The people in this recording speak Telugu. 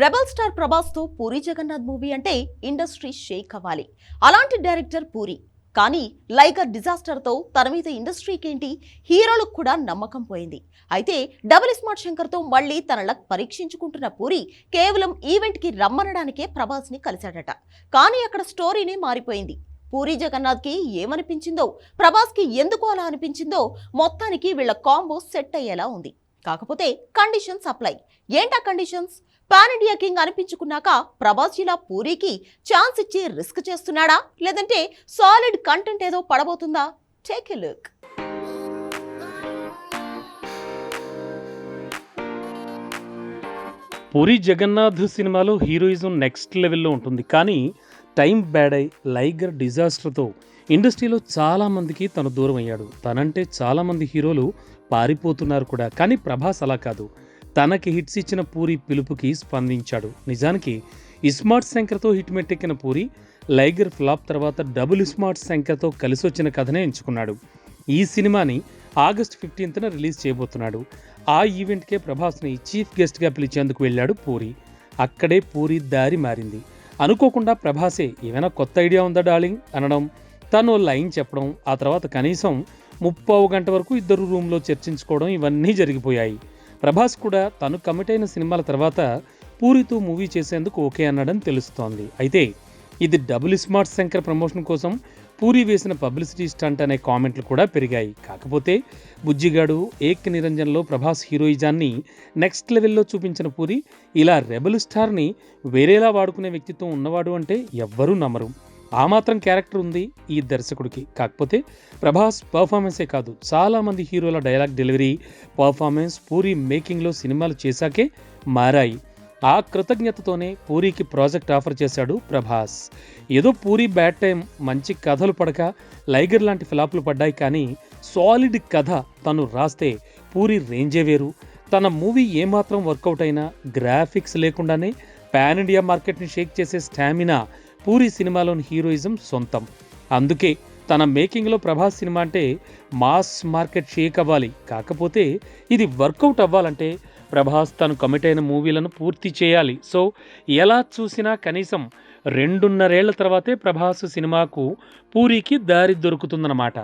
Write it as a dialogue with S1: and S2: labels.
S1: రెబల్ స్టార్ ప్రభాస్తో పూరి జగన్నాథ్ మూవీ అంటే ఇండస్ట్రీ షేక్ అవ్వాలి. అలాంటి డైరెక్టర్ పూరి. కానీ లైగర్ డిజాస్టర్తో తన మీద ఇండస్ట్రీకేంటి? హీరోలకు కూడా నమ్మకం పోయింది. అయితే డబుల్ స్మార్ట్ శంకర్తో మళ్ళీ తన లక్ పరీక్షించుకుంటున్న పూరి కేవలం ఈవెంట్కి రమ్మనడానికే ప్రభాస్ని కలిశాడట. కానీ అక్కడ స్టోరీనే మారిపోయింది. పూరి జగన్నాథ్కి ఏమనిపించిందో ప్రభాస్కి ఎందుకు అలా అనిపించిందో మొత్తానికి వీళ్ళ కాంబో సెట్ అయ్యేలా ఉంది. కాకపోతే కండిషన్స్ అప్లై. ఏంటా కండిషన్స్? పాన్ ఇండియా కింగ్ అనిపించుకున్నాక ప్రభాస్ జిల్లా పూరికి ఛాన్స్ ఇచ్చి రిస్క్ చేస్తున్నాడా? లేదంటే సాలిడ్ కంటెంట్ ఏదో పడబోతుందా? Take a look.
S2: Puri Jagannadh సినిమాలో హీరోయిజం నెక్స్ట్ లెవెల్లో ఉంటుంది. కానీ టైం బ్యాడ్ అయి లైగర్ డిజాస్టర్తో ఇండస్ట్రీలో చాలామందికి తను దూరం అయ్యాడు. తనంటే చాలామంది హీరోలు పారిపోతున్నారు కూడా. కానీ ప్రభాస్ అలా కాదు. తనకి హిట్స్ ఇచ్చిన పూరి పిలుపుకి స్పందించాడు. నిజానికి ఇస్మార్ట్ శంకర్తో హిట్ మెట్టెక్కిన పూరి లైగర్ ఫ్లాప్ తర్వాత డబుల్ ఇస్మార్ట్ శంకర్తో కలిసి వచ్చిన కథనే ఎంచుకున్నాడు. ఈ సినిమాని ఆగస్ట్ ఫిఫ్టీన్త్న రిలీజ్ చేయబోతున్నాడు. ఆ ఈవెంట్కే ప్రభాస్ని చీఫ్ గెస్ట్గా పిలిచేందుకు వెళ్ళాడు పూరి. అక్కడే పూరి దారి మారింది. అనుకోకుండా ప్రభాసే ఏమైనా కొత్త ఐడియా ఉందా డార్లింగ్? అనడం తను లైన్ చెప్పడం ఆ తర్వాత కనీసం ముప్పావు గంట వరకు ఇద్దరు రూమ్లో చర్చించుకోవడం ఇవన్నీ జరిగిపోయాయి. ప్రభాస్ కూడా తను కమిట్ అయిన సినిమాల తర్వాత పూరితో మూవీ చేసేందుకు ఓకే అన్నాడని తెలుస్తోంది. అయితే ఇది డబుల్ స్మార్ట్ శంకర్ ప్రమోషన్ కోసం పూరి వేసిన పబ్లిసిటీ స్టంట్ అనే కామెంట్లు కూడా పెరిగాయి. కాకపోతే బుజ్జిగాడు ఏక్ నిరంజన్లో ప్రభాస్ హీరోయిజాన్ని నెక్స్ట్ లెవెల్లో చూపించిన పూరి ఇలా రెబల్ స్టార్ని వేరేలా వాడుకునే వ్యక్తిత్వం ఉన్నవాడు అంటే ఎవ్వరూ నమ్మరు. ఆ మాత్రం క్యారెక్టర్ ఉంది ఈ దర్శకుడికి. కాకపోతే ప్రభాస్ పర్ఫార్మెన్సే కాదు. చాలామంది హీరోల డైలాగ్ డెలివరీ పర్ఫార్మెన్స్ పూరి మేకింగ్లో సినిమాలు చేశాకే మారాయి. ఆ కృతజ్ఞతతోనే పూరికి ప్రాజెక్ట్ ఆఫర్ చేశాడు ప్రభాస్. ఏదో పూరి బ్యాడ్ టైం మంచి కథలు పడక లైగర్ లాంటి ఫ్లాపులు పడ్డాయి కానీ సాలిడ్ కథ తను రాస్తే పూరి రేంజే వేరు. తన మూవీ ఏమాత్రం వర్కౌట్ అయినా గ్రాఫిక్స్ లేకుండానే పాన్ ఇండియా మార్కెట్ని షేక్ చేసే స్టామినా పూరి సినిమాలోని హీరోయిజం సొంతం. అందుకే తన మేకింగ్లో ప్రభాస్ సినిమా అంటే మాస్ మార్కెట్ షేక్ అవ్వాలి. కాకపోతే ఇది వర్కౌట్ అవ్వాలంటే ప్రభాస్ తను కమిట్ అయిన మూవీలను పూర్తి చేయాలి. సో ఎలా చూసినా కనీసం రెండున్నరేళ్ళ తర్వాతే ప్రభాస్ సినిమాకు పూరికి దారి దొరుకుతుందన్నమాట.